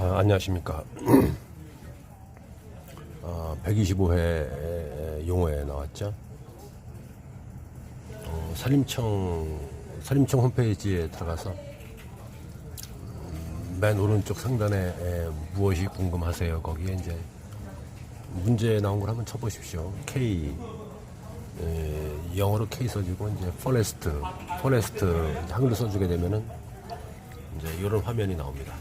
아, 안녕하십니까. 어, 125회 용어에 나왔죠. 어, 산림청, 산림청 홈페이지에 들어가서 음, 맨 오른쪽 상단에 에, 무엇이 궁금하세요? 거기에 이제 문제 나온 걸 한번 쳐보십시오. K, 에, 영어로 K 써주고 이제 포레스트, 포레스트 한글로 써주게 되면은 이제 이런 화면이 나옵니다.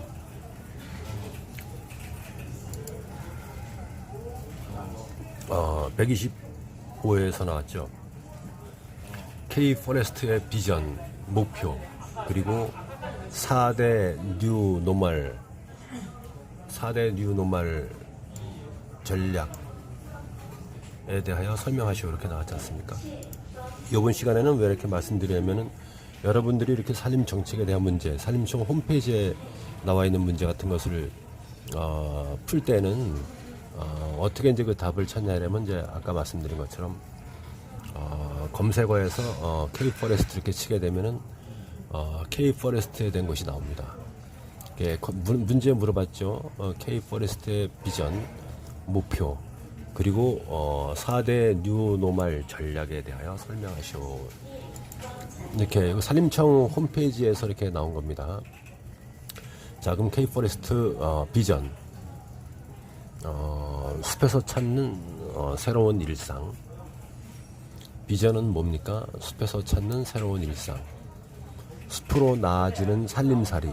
어, 125에서 나왔죠. K 포레스트의 비전, 목표, 그리고 4대 뉴 노멀, 4대 뉴 노멀 전략에 대하여 설명하시오 이렇게 나왔지 않습니까? 이번 시간에는 왜 이렇게 말씀드리냐면은 여러분들이 이렇게 산림 정책에 대한 문제, 산림청 홈페이지에 나와 있는 문제 같은 것을 어, 풀 때는 어, 떻게 이제 그 답을 찾냐면 이제 아까 말씀드린 것처럼 어, 검색어에서 어, K 포레스트 이렇게 치게 되면은 어, K 포레스트에 대한 것이 나옵니다. 예, 문제 물어봤죠. 어, K 포레스트의 비전, 목표, 그리고 어, 4대 뉴 노말 전략에 대하여 설명하시오. 이렇게 산림청 홈페이지에서 이렇게 나온 겁니다. 자, 그럼 K 포레스트 어, 비전. 어, 숲에서 찾는 어, 새로운 일상. 비전은 뭡니까? 숲에서 찾는 새로운 일상. 숲으로 나아지는 살림살이.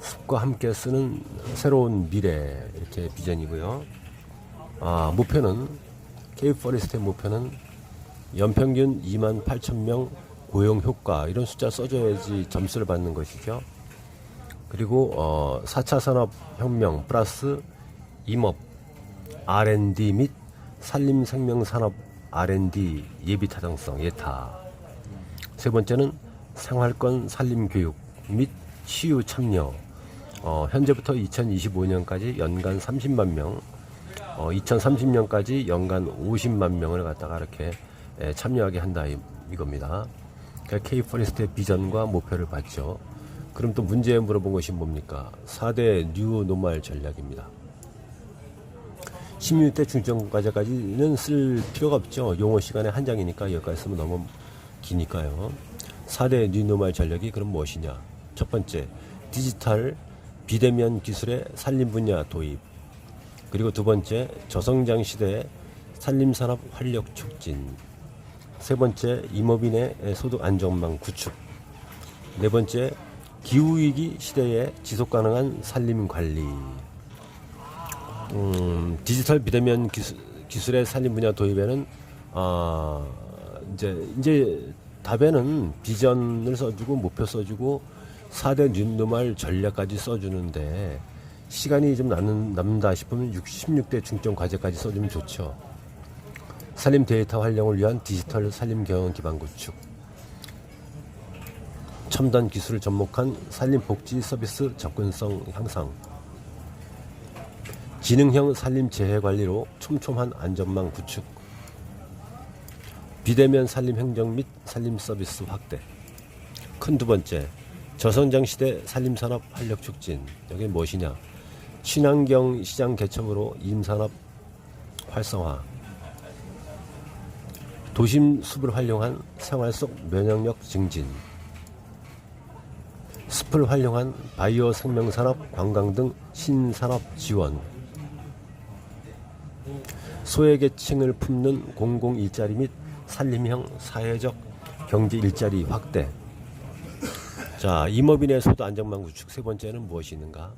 숲과 함께 쓰는 새로운 미래. 이렇게 비전이고요. 아, 목표는, 케이포레스트의 목표는 연평균 2만 8천 명 고용 효과. 이런 숫자 써줘야지 점수를 받는 것이죠. 그리고 어, 4차 산업혁명 플러스 임업 R&D 및 산림생명산업 R&D 예비 타당성 예타. 세 번째는 생활권 산림교육 및 치유 참여. 어, 현재부터 2025년까지 연간 30만 명, 어, 2030년까지 연간 50만 명을 갖다가 이렇게 에, 참여하게 한다 이, 이겁니다. 그러니까 K-포레스트의 비전과 목표를 봤죠. 그럼 또 문제 물어본 것이 뭡니까? 4대 뉴 노말 전략입니다. 16대 중점 과제까지는 쓸 필요가 없죠. 용어 시간에 한 장이니까 여기까지 쓰면 너무 기니까요. 4대 뉴노말 전략이 그럼 무엇이냐? 첫 번째, 디지털 비대면 기술의 산림 분야 도입. 그리고 두 번째, 저성장 시대의 산림 산업 활력 촉진. 세 번째, 임업인의 소득 안정망 구축. 네 번째, 기후위기 시대의 지속 가능한 산림 관리. 음, 디지털 비대면 기술, 기술의 산림 분야 도입에는 아 이제 이제 답에는 비전을 써주고 목표 써주고 4대 뉴노말 전략까지 써주는데 시간이 좀 남는, 남는다 싶으면 66대 중점 과제까지 써주면 좋죠. 산림 데이터 활용을 위한 디지털 산림 경영 기반 구축. 첨단 기술을 접목한 산림 복지 서비스 접근성 향상. 지능형 산림 재해 관리로 촘촘한 안전망 구축. 비대면 산림 행정 및 산림 서비스 확대. 큰 두 번째, 저성장 시대 산림 산업 활력 촉진. 여기 무엇이냐? 친환경 시장 개척으로 임산업 활성화. 도심 숲을 활용한 생활 속 면역력 증진. 숲을 활용한 바이오 생명산업, 관광 등 신산업 지원. 소외계층을 품는 공공 일자리 및 산림형 사회적 경제 일자리 확대. 자, 임업인의 소득 안정망 구축 세 번째는 무엇이 있는가?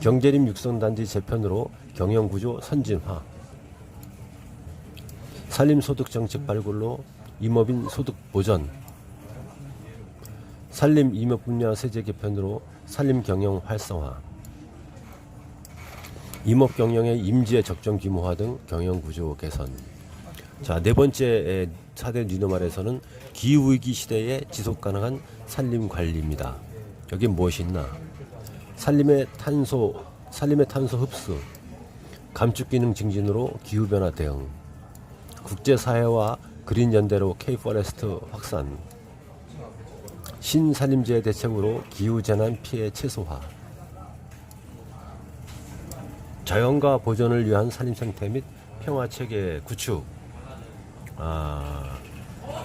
경제림 육성단지 재편으로 경영구조 선진화. 산림소득 정책 발굴로 임업인 소득 보전. 산림 임업 분야 세제 개편으로 산림 경영 활성화. 임업 경영의 임지의 적정 규모화 등 경영 구조 개선. 자, 네 번째 4대 뉴노말에서는 기후 위기 시대의 지속 가능한 산림 관리입니다. 여기 무엇이 있나? 산림의 탄소, 산림의 탄소 흡수, 감축 기능 증진으로 기후 변화 대응, 국제 사회와 그린 연대로 K 포레스트 확산, 신산림재해 대책으로 기후 재난 피해 최소화, 자연과 보존을 위한 산림 생태 및 평화 체계 구축. 아,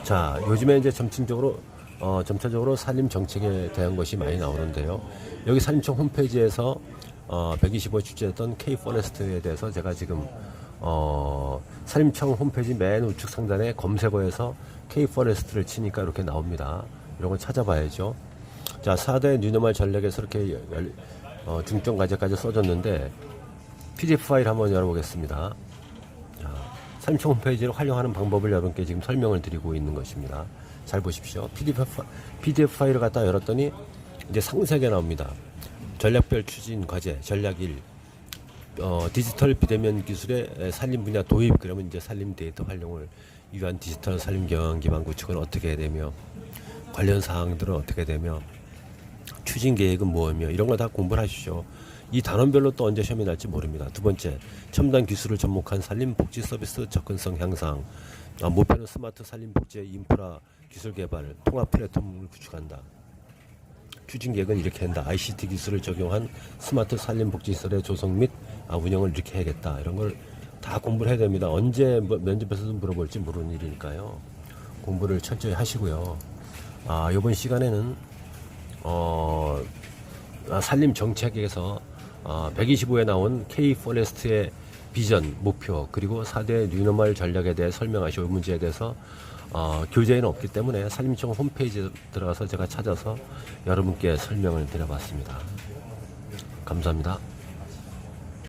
자, 요즘에 이제 점진적으로 어, 점차적으로 산림 정책에 대한 것이 많이 나오는데요. 여기 산림청 홈페이지에서 어, 125 주제했던 K 포레스트에 대해서 제가 지금 어, 산림청 홈페이지 맨 우측 상단에 검색어에서 K 포레스트를 치니까 이렇게 나옵니다. 이런 거 찾아봐야죠. 자, 4대 뉴노말 전략에서 이렇게 열- 어, 중점 과제까지 써줬는데 PDF 파일 한번 열어보겠습니다. 자, 산림청 홈페이지를 활용하는 방법을 여러분께 지금 설명을 드리고 있는 것입니다. 잘 보십시오. PDF, 파, PDF 파일을 갖다 열었더니 이제 상세하게 나옵니다. 전략별 추진 과제, 전략 1, 어, 디지털 비대면 기술의 산림 분야 도입, 그러면 이제 산림 데이터 활용을 위한 디지털 산림 경영 기반 구축은 어떻게 해야 되며, 관련 사항들은 어떻게 되며, 추진 계획은 뭐며 이런 거 다 공부를 하십시오. 이 단원별로 또 언제 시험이 날지 모릅니다. 두 번째, 첨단 기술을 접목한 산림 복지 서비스 접근성 향상. 아, 목표는 스마트 산림 복지의 인프라 기술 개발, 통합 플랫폼을 구축한다. 추진 계획은 이렇게 한다. ICT 기술을 적용한 스마트 산림 복지 시설의 조성 및 아, 운영을 이렇게 해야겠다. 이런 걸 다 공부를 해야 됩니다. 언제 뭐- 면접에서도 물어볼지 모르는 일이니까요. 공부를 철저히 하시고요. 아, 이번 시간에는 어, 아, 산림 정책에서 어, 125에 나온 K 포레스트의 비전, 목표, 그리고 4대 뉴노멀 전략에 대해 설명하시고 이 문제에 대해서 어, 교재에는 없기 때문에 산림청 홈페이지에 들어가서 제가 찾아서 여러분께 설명을 드려봤습니다. 감사합니다.